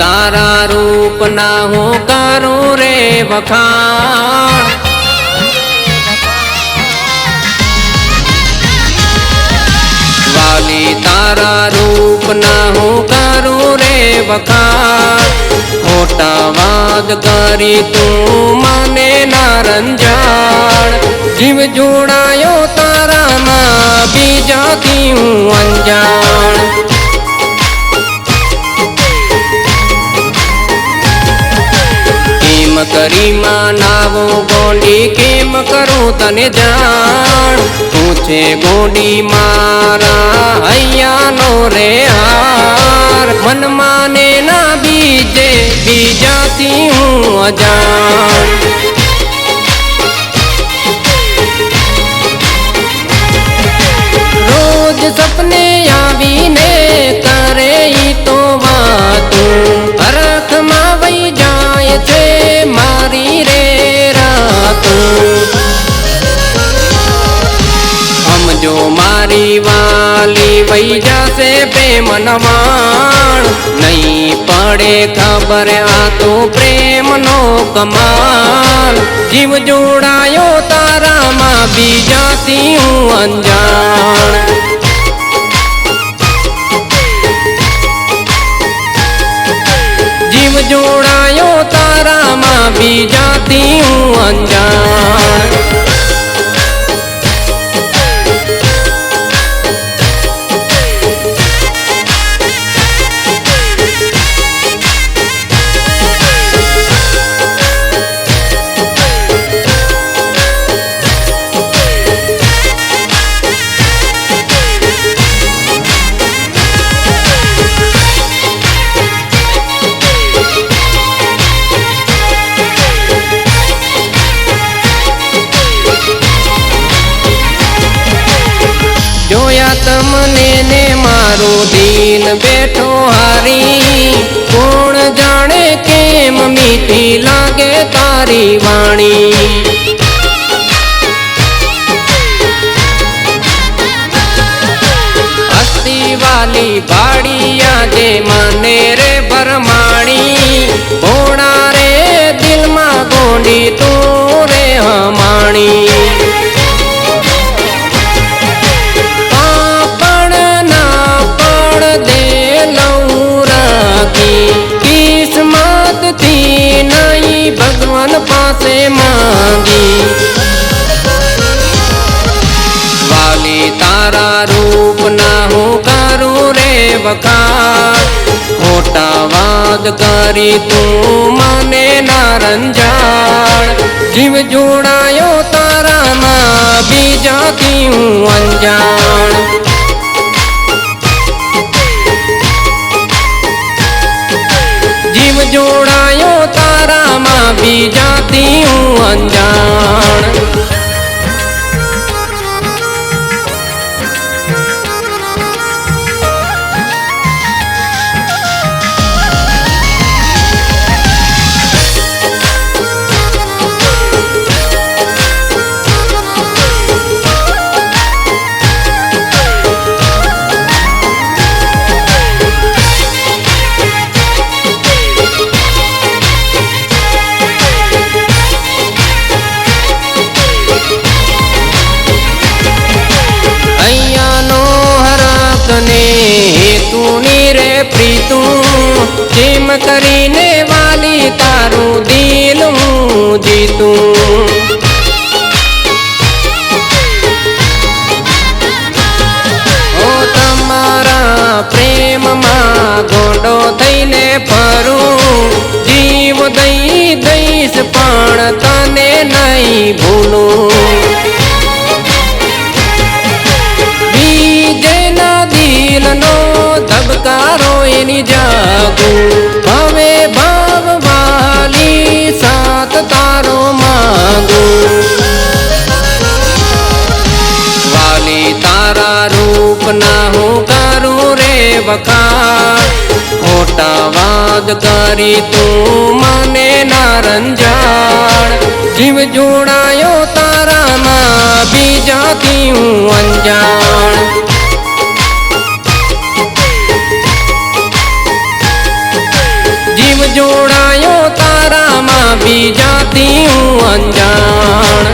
તારા રૂપના હું કરું રે વખાણ. વાલી તારા રૂપના હું કરું રે વખાણ. ખોટા વાદ કરી તું મને નારંજાણ. જીવ જોડાયો તારામાં, બીજાથી હું અંજાણ. કેમ કરી નાવો ગોંડી કેમ કરું તને જાણ? તું છે ગોંડી મારા અહીંયાનો રે હાર. મન માને ના બીજે બીજાથી હું અજાણ. નવાણ નહીં પડે ખબર આ તો પ્રેમનો કમાલ. જીવ જોડાયો તારામાં બીજાથી હું અંજાણ. હારી કોણ જાણે કેમ મીઠી લાગે તારી વાણી? વાદ કરી તું મને નારંજાણ જીવ જોડાયો તારામાં બીજાથી હું અંજાણ જીવ જોડાયો તારામાં બીજાથી હું અંજાણ હરક તું ની રે પ્રીતું જેમ કરીને જાગુ હવે ભાવ વાલી સાથ તારો માગુ વાલી તારા રૂપના હું કરું રે વખાણ ખોટા વાદ કરી તું મને ના રંજાણ જીવ જોડાયો તારામાં બીજાથી હું અંજાણ જોડાયો તારામાં બીજાથી હું અંજાણ.